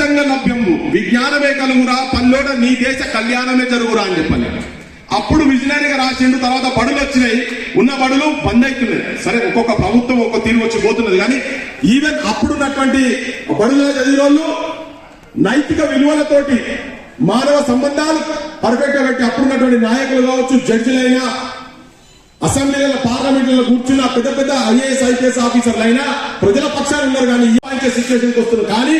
చదువు లభ్యము విజ్ఞానమే కలుగురా పల్లోడ నీ దేశ కళ్యాణమే జరుగురా అని చెప్పాలి అప్పుడు విజనరీగా రాసిండు తర్వాత బడులు వచ్చినాయి. ఉన్న బడులు బంద్ అవుతున్నాయి సరే ఒక్కొక్క ప్రభుత్వం ఒక్కొక్క తీరు వచ్చి పోతున్నది. కానీ ఈవెన్ అప్పుడున్నటువంటి బడుల చదివిన వాళ్ళు నైతిక విలువలతోటి మానవ సంబంధాలు పర్ఫెక్ట్గా పెట్టి అప్పుడున్నటువంటి నాయకులు కావచ్చు జడ్జిలైనా అసెంబ్లీల పార్లమెంట్లో కూర్చున్న పెద్ద పెద్ద ఐఏఎస్ ఐపీఎస్ ఆఫీసర్లు అయినా ప్రజల పక్షాలు ఉన్నారు కానీ ఈ పాయించే సిచ్యువేషన్ వస్తున్నారు. కానీ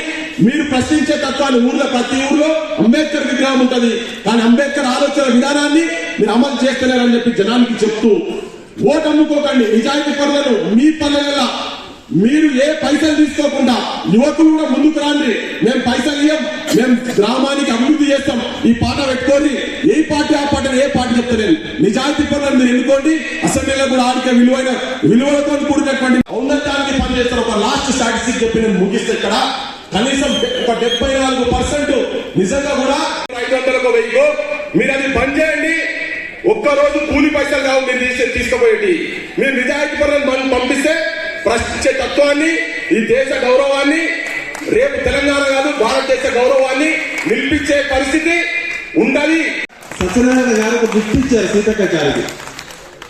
మీరు ప్రశ్నించే తత్వాన్ని ఊర్లో ప్రతి ఊర్లో అంబేద్కర్ విగ్రహం ఉంటది. కానీ అంబేద్కర్ ఆలోచన విధానాన్ని మీరు అమలు చేస్తలేరని చెప్పి జనానికి చెప్తూ ఓటు అమ్ముకోకండి. నిజాయితీ పనులను మీ పనుల మీరు ఏ పైసలు తీసుకోకుండా యువకులు కూడా ముందుకు రాండి. మేము పైసలు ఇయ్యం మేము గ్రామానికి అభివృద్ధి చేస్తాం. ఈ పాట పెట్టుకొని ఏ పార్టీ ఆ పాట ఏ పార్టీ చెప్తలేదు. నిజాయితీ పనులను మీరు ఎన్నుకోండి. అసెంబ్లీలో కూడా ఆడికే విలువైన విలువలతో కూడినటువంటి ఔన్నత్యానికి పనిచేస్తారు. ఒక లాస్ట్ స్టాటిస్టిక్ చెప్పి నేను ముగిస్తే ఇక్కడ. కనీసం ఒక డెబ్బై నాలుగు పర్సెంట్ నిజంగా కూడా ఐదు వందలకు వెయ్యి మీరు అది బంద్ చేయండి. ఒక్క రోజు కూలి పైసలు కావు మీరు తీసే తీసుకుపోయేటి. మీరు నిజాయితీ పనులను పంపిస్తే ప్రశ్నించే తత్వాన్ని ఈ దేశ గౌరవాన్ని రేపు తెలంగాణ కాదు భారతదేశ గౌరవాన్ని నిలిపించే పరిస్థితి ఉండాలి సత్యనారాయణ గారు గుర్తించారు సీతక్క గారికి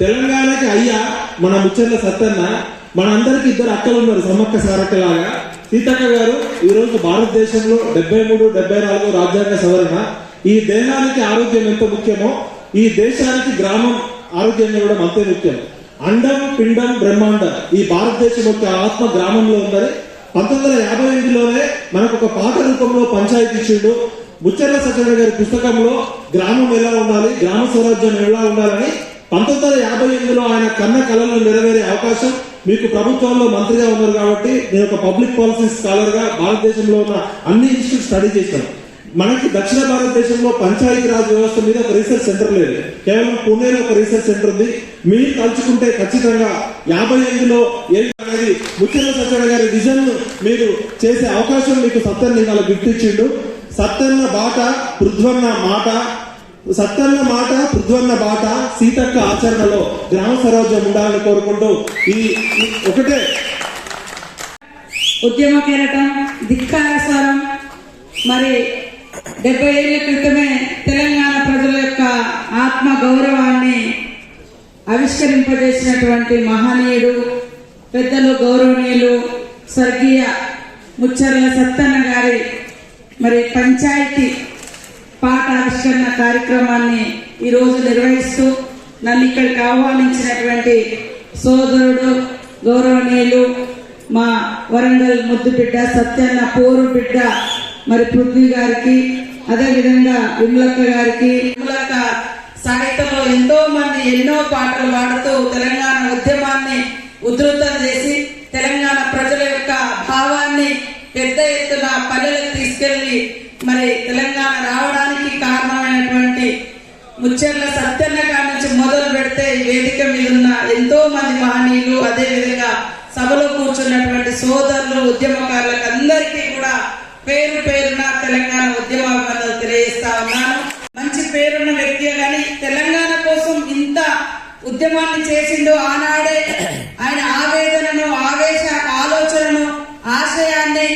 తెలంగాణకి అయ్యా మన ముచ్చర్ల సత్తన్న మనందరికి ఇద్దరు అక్కలు ఉన్నారు సమ్మక్క సారక్క లాగా సీతక్క గారు ఈ రోజు భారతదేశంలో డెబ్బై మూడు డెబ్బై నాలుగు రాజ్యాంగ సవరణ. ఈ దేశానికి ఆరోగ్యం ఎంత ముఖ్యమో ఈ దేశానికి గ్రామం ఆరోగ్యం కూడా అంతే ముఖ్యం. అండం పిండం బ్రహ్మాండం. ఈ భారతదేశం యొక్క ఆత్మ గ్రామంలో ఉందని పంతొమ్మిది వందల యాభై ఎనిమిదిలోనే మనకు ఒక పాట రూపంలో పంచాయతీ ఇచ్చిండు. ముచ్చర్ల సత్యనారాయణ గారి పుస్తకంలో గ్రామం ఎలా ఉండాలి గ్రామ స్వరాజ్యం ఎలా ఉండాలని పంతొమ్మిది వందల యాభై ఎనిమిదిలో ఆయన కన్న కళలను నెరవేరే అవకాశం మీకు ప్రభుత్వంలో మంత్రిగా ఉన్నారు కాబట్టి నేను ఒక పబ్లిక్ పాలసీ స్కాలర్గా భారతదేశంలో ఉన్న అన్ని ఇన్స్టిట్యూట్ స్టడీ చేశాను. మనకి దక్షిణ భారతదేశంలో పంచాయతీ రాజ్ వ్యవస్థ మీద ఒక రీసెర్చ్ సెంటర్ లేదు. కేవలం పూణేలో ఒక రీసెర్చ్ సెంటర్ ఉంది. మీరు తలుచుకుంటే ఖచ్చితంగా యాభై ఎనిమిదిలో ఏది అనేది ముఖ్యంగా సత్యనారాయణ గారి విజన్ మీరు చేసే అవకాశం మీకు సత్యన్న ఇవాళ గుర్తించిండు ఇచ్చిండు. సత్యన్న బాట పృథ్వన్న మాట. సత్తన్న మాట పృథ్వన్న బాట సీతక్క ఆచరణలో గ్రామ స్వరాజ్యం ఉండాలని కోరుకుంటూ ఈ ఒకటే. ఉద్యమ కేరటం ధిక్కార స్వరం మరి డెబ్బై ఏళ్ళ క్రితమే తెలంగాణ ప్రజల యొక్క ఆత్మ గౌరవాన్ని ఆవిష్కరింపజేసినటువంటి మహనీయుడు పెద్దలు గౌరవనీయులు స్వర్గీయ ముచ్చర్ల సత్తన్న గారి మరి పంచాయతీ పాట ఆవిష్కరణ కార్యక్రమాన్ని ఈరోజు నిర్వహిస్తూ నన్ను ఇక్కడికి ఆహ్వానించినటువంటి సోదరుడు గౌరవనీయులు మా వరంగల్ ముద్దు బిడ్డ సత్యన్న పోరు బిడ్డ మరి పృథ్వీ గారికి అదే విధంగా విమలక్క గారికి. విమలక్క సాహిత్యంలో ఎంతో మంది ఎన్నో పాటలు పాడుతూ తెలంగాణ ఉద్యమాన్ని ఉధృతం చేసి తెలంగాణ ప్రజల యొక్క భావాన్ని పెద్ద ఎత్తున పల్లెలకు తీసుకెళ్ళి మరి తెలంగాణ రావడానికి కారణమైనటువంటి ముచ్చర్ల సత్యన్న కాడి నుంచి మొదలు పెడితే వేదిక మీద ఉన్న ఎంతో మంది మహనీయులు అదే విధంగా సభలో కూర్చున్నటువంటి సోదరులు ఉద్యమకారులకు అందరికీ పేరు పేరున తెలంగాణ ఉద్యమాభివందనలు తెలియజేస్తా ఉన్నాను. మంచి పేరున్న వ్యక్తిగా కానీ తెలంగాణ కోసం ఇంత ఉద్యమాన్ని చేసిందో ఆనాడే ఆయన ఆవేదనను ఆవేశ ఆలోచనను ఆశయాన్ని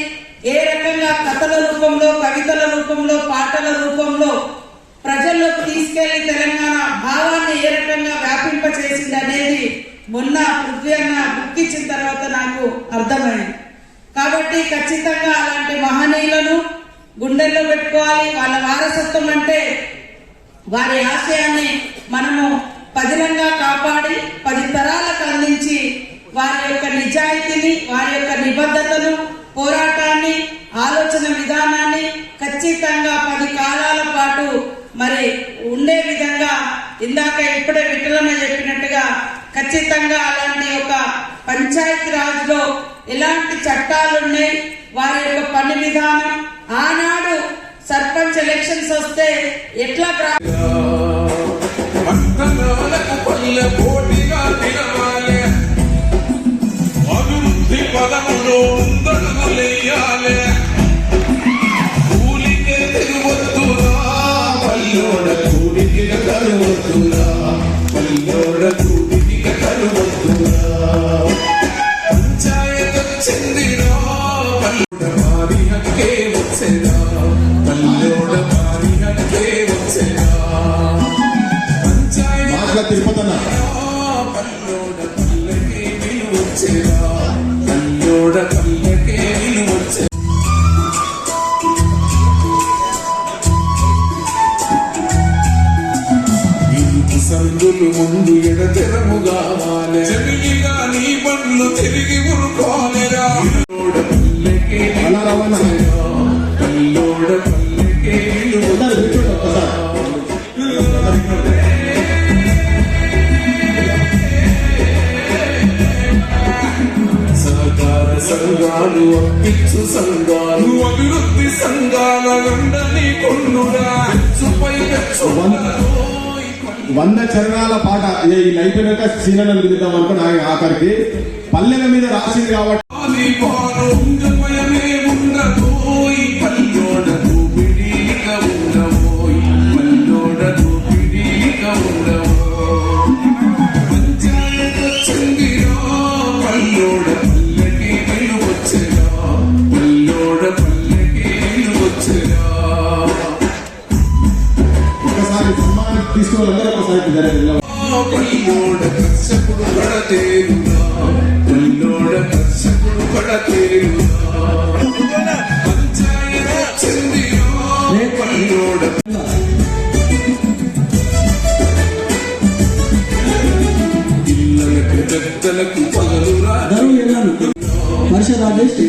ఏ రకంగా కథల రూపంలో కవితల రూపంలో పాటల రూపంలో ప్రజల్లోకి తీసుకెళ్ళి తెలంగాణ భావాన్ని ఏ రకంగా వ్యాపింప చేసింది అనేది మొన్న పృథ్వీ అన్న బుక్ ఇచ్చిన తర్వాత నాకు అర్థమైంది కాబట్టి ఖచ్చితంగా అలాంటి మహనీయులను గుండెల్లో పెట్టుకోవాలి వాళ్ళ వారసత్వం అంటే వారి ఆశయాన్ని మనము పదిలంగా కాపాడి పది తరాలకు అందించి వారి యొక్క నిజాయితీని వారి యొక్క నిబద్ధతను పోరాటాన్ని ఆలోచన విధానాన్ని ఖచ్చితంగా పది కాలాల పాటు మరి ఉండే విధంగా ఇందాక ఇప్పుడే విఠలన చెప్పినట్టుగా ఖచ్చితంగా అలాంటి ఒక పంచాయతీ రాజ్లో ఎలాంటి చట్టాలు ఉన్నాయి వారి యొక్క పని విధానం ఆనాడు సర్పంచ్ ఎలక్షన్స్ వస్తే ఎట్లా కూలికే తిరువద్దురా పల్లోడ కూలికే కరువద్దురా తండ్రులు ముందు ఎడతెరముగా మాలే చెవిగా నీ పండ్లు తిరిగి ఉరుకోలేరా సహకార సంఘాలు అప్పించు సంఘాలు. అభివృద్ధి సంఘాల వెండని కొండురా చుపై వంద చరణాల పాట ఇది అయిపోయినాక సీనలు విధాం అనుకుని ఆఖరికి పల్లెల మీద రాసింది కాబట్టి.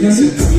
Because